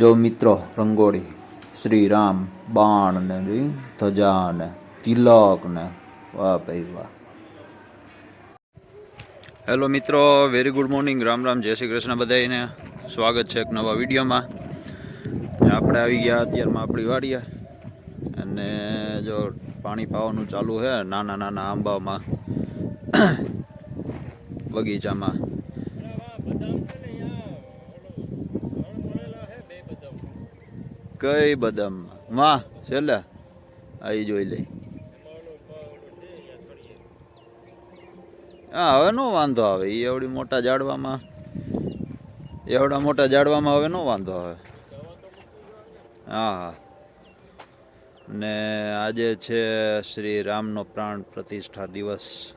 જો મિત્રો, રંગોળી શ્રી રામ બાણ ને ધજા ને તિલક વાહ ભાઈ વાહ. હેલો મિત્રો very good morning Ram Ram, જય શ્રી કૃષ્ણ બધાને સ્વાગત છે એક નવા વિડીયોમાં. આપણે આવી ગયા અત્યારમાં આપણી વાડીએ. અને જો પાણી પાવાનું ચાલુ છે, નાના નાના આંબામાં, બગીચામાં. કઈ બદામ વાહ, છેલ્લે. આવી જોઈ લઈ. હા, હવે નો વાંધો આવે. એ એવડી મોટા ઝાડવામાં એવડા મોટા ઝાડવામાં હવે નો વાંધો આવે. હા હા. ને આજે છે શ્રી રામનો પ્રાણ પ્રતિષ્ઠા દિવસ.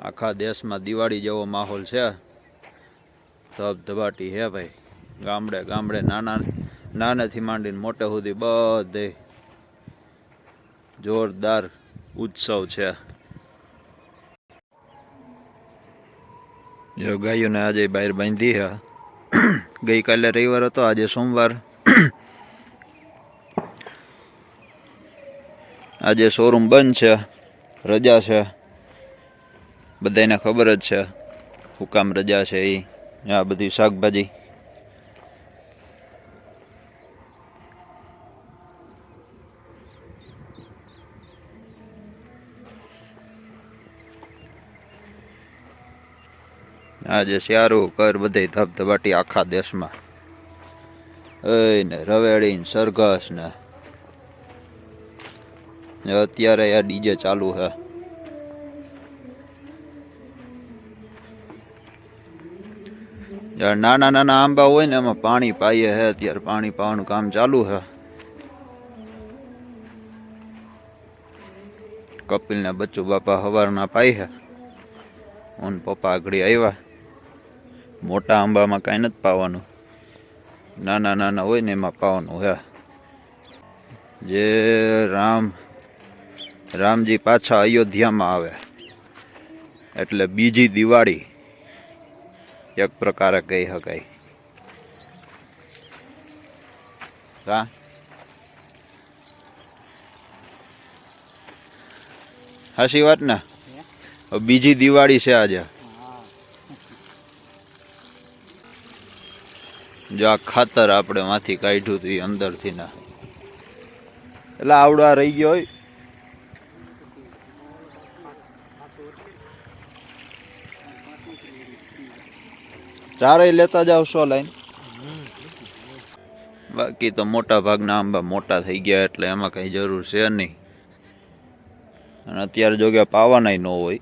આખા દેશમાં દિવાળી જેવો માહોલ છે. ધબધબાટી હે ભાઈ. ગામડે ગામડે નાના નાનેથી માંડીને મોટે સુધી બધે જોરદાર ઉત્સવ છે જો ગાયોને આજે બહાર બાંધી હા ગઈકાલે રવિવાર હતો, આજે સોમવાર. આજે શોરૂમ બંધ છે, રજા છે. બધાને ખબર જ છે, હુકામ રજા છે એ આ બધી શાકભાજી. આજે સારું કર બધે ધબધબાટી આખા દેશમાં. એને રવેડી ને સરઘસ ને અત્યારે આ ડીજે ચાલુ છે. નાના નાના આંબા હોય ને એમાં પાણી પાઈએ છે, અત્યારે પાણી પાવાનું કામ ચાલુ છે. કપિલ ને બચ્ચુ બાપા હવારના પાઈ છે. ઓન પપ્પા આગળ આવ્યા. મોટા આંબામાં કાંઈ નથી પાવાનું. નાના નાના હોય ને એમાં પાવાનું હે. જે રામ રામજી પાછા અયોધ્યામાં આવે. એટલે બીજી દિવાળી એક પ્રકારે કહી શકાય. હા હાસી વાત ને? બીજી દિવાળી છે આજે. જો આ ખાતર આપણે માંથી કાઢ્યું હતું એ અંદરથી ના. એટલે આવડા રહી ગયો હોય. ચારેય લેતા જાવ સો લાઈન. બાકી તો મોટા ભાગના આંબા મોટા થઈ ગયા એટલે એમાં કઈ જરૂર છે નહીં. અને અત્યારે જો કે પાવાના ન હોય.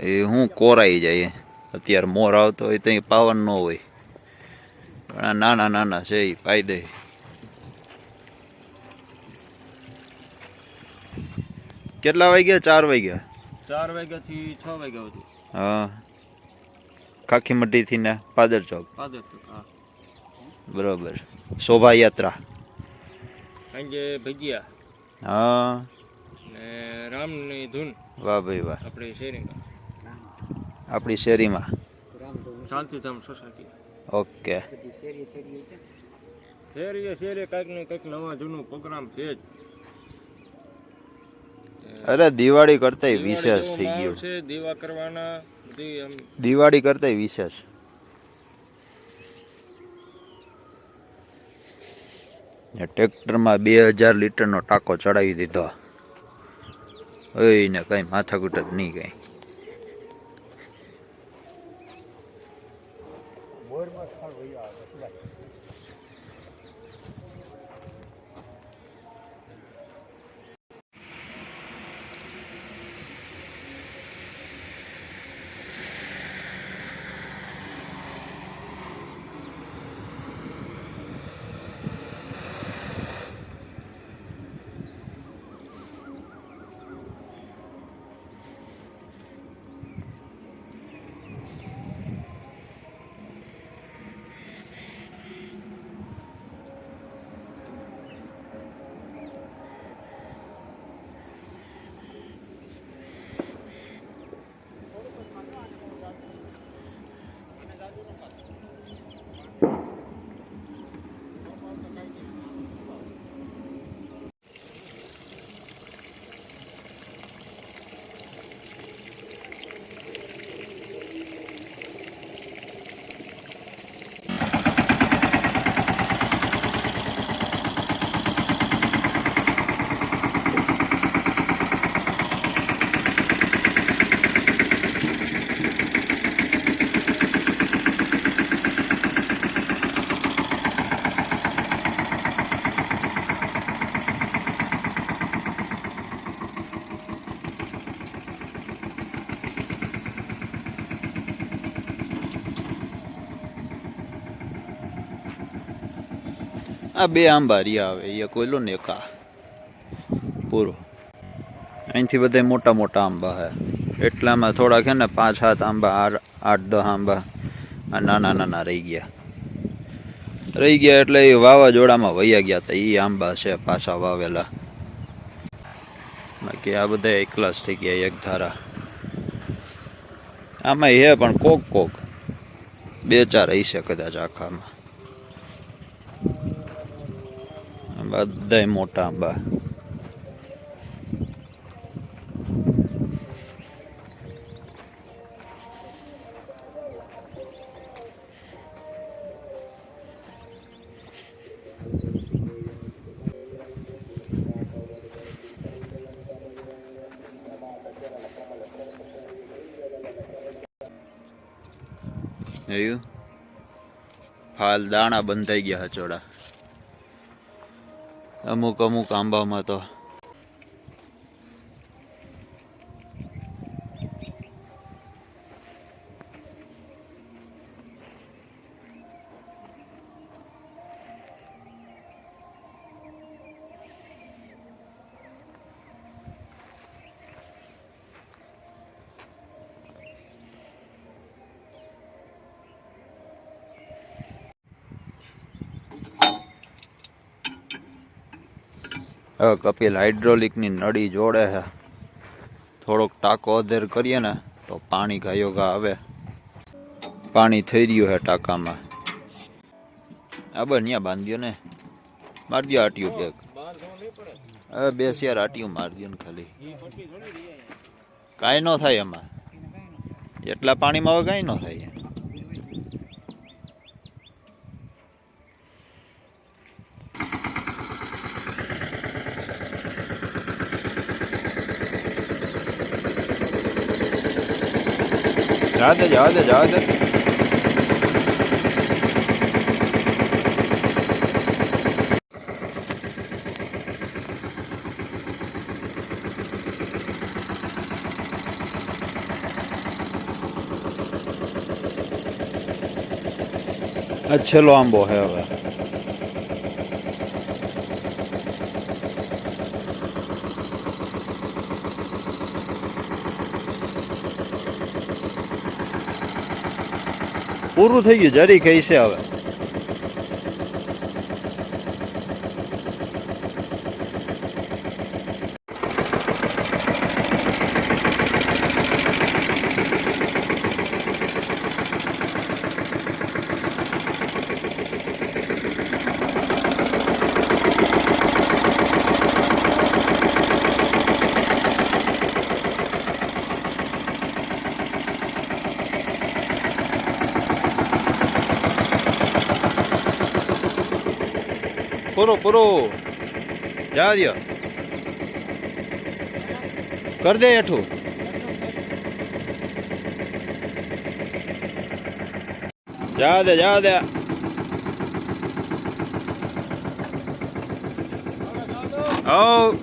એ હું કોરાઈ જાય. અત્યારે મોર આવતો હોય તો પાવન ન હોય. પણ આ નાના નાના છે એ પાઈ દે કેટલા વાગ્યા? ચાર વાગ્યા? ચાર વાગ્યા થી છ વાગ્યા સુધી. હા. ખાખી મઢીથી ને પાદર ચોક. પાદર ચોક હા. બરોબર. શોભાયાત્રા. સાંજે ભજીયા. હા. ને રામની ધૂન. વાહ ભાઈ વાહ. આપણી શેરીમાં. આપણી શેરીમાં. Shantidham society okay. શેરીએ શેરીએ કાંઈક ને કંઈક નવા જૂનું પ્રોગ્રામ છે જ. અરે દિવાળી કરતાંય વિશેષ થઈ ગયું. છે દીવા કરવાના દિવાળી કરતાય વિશેષ. ટ્રેક્ટરમાં બે હજાર લીટરનો ટાંકો ચડાવી દીધો. ને કઈ માથાકૂટ જ નહીં કઈ. આ બે આંબા રહ્યા આવે, એ કોઈલો ને એક આ. પૂરું. અહીંથી બધા મોટા મોટા આંબા હે. એટલામાં થોડાક હે ને પાંચ સાત આંબા આઠ દસ આંબા, આ નાના નાના રહી ગયા. રહી ગયા એટલે એ વાવાઝોડામાં વૈયા ગયા હતા એ આંબા છે પાછા વાવેલા. બાકી આ બધા એકલા જ થઈ ગયા, એક ધારા. આમાં હે પણ કોક કોક. બે ચાર હશે કદાચ આખામાં. બધાય મોટા આંબા જોયું ફાલ દાણા બંધાઈ ગયા હચોડા અમુક અમુક આંબામાં તો હવે કપિલ હાઇડ્રોલિકની નળી જોડે છે. થોડોક ટાંકો અધેર કરીએ ને તો પાણી ગાયોગા આવે. પાણી થઈ રહ્યું છે ટાંકામાં. આ બસ ત્યાં બાંધ્યો ને માર દો આટિયું પડે. હવે બે શિયાર આટિયું માર દો ને ખાલી. કાંઈ ન થાય એમાં. એટલા પાણીમાં હવે કાંઈ ન થાય. જવા દે જવા દે જવા દે આ છેલ્લો આંબો છે હવે પૂરું થઈ ગયું જરી કહી છે હવે. પૂરો પૂરો જા દો કર દે હેઠું. જા દે જા દે. ઓ